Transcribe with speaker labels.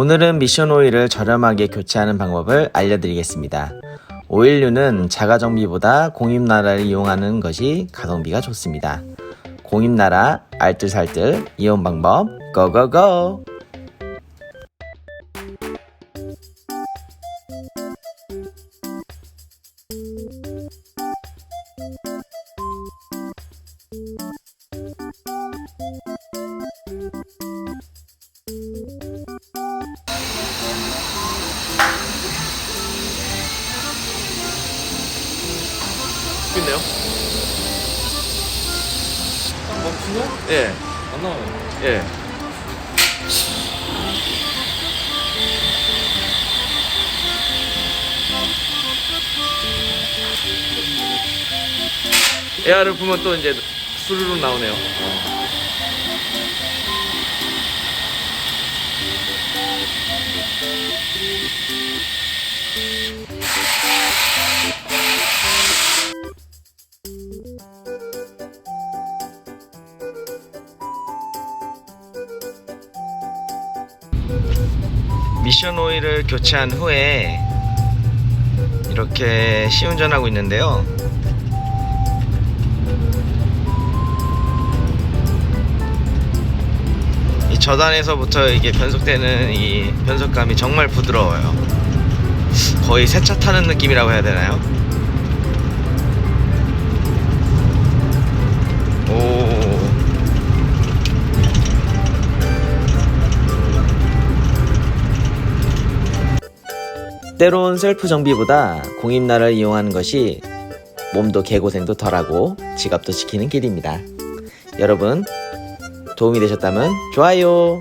Speaker 1: 오늘은 미션 오일을 저렴하게 교체하는 방법을 알려드리겠습니다. 오일류는 자가정비보다 공입나라를 이용하는 것이 가성비가 좋습니다. 공입나라 알뜰살뜰 이용 방법 고고고!
Speaker 2: 있네요.
Speaker 3: 멈추냐?
Speaker 2: 예,
Speaker 3: 안 나와요.
Speaker 2: 예. 에어를 부면 또 이제 수르륵 나오네요.
Speaker 1: 미션 오일을 교체한 후에 이렇게 시운전하고 있는데요. 이 저단에서부터 이게 변속되는 이 변속감이 정말 부드러워요. 거의 새 차 타는 느낌이라고 해야 되나요? 때론 셀프 정비보다 공입나를 이용하는 것이 몸도 개고생도 덜하고 지갑도 지키는 길입니다. 여러분 도움이 되셨다면 좋아요.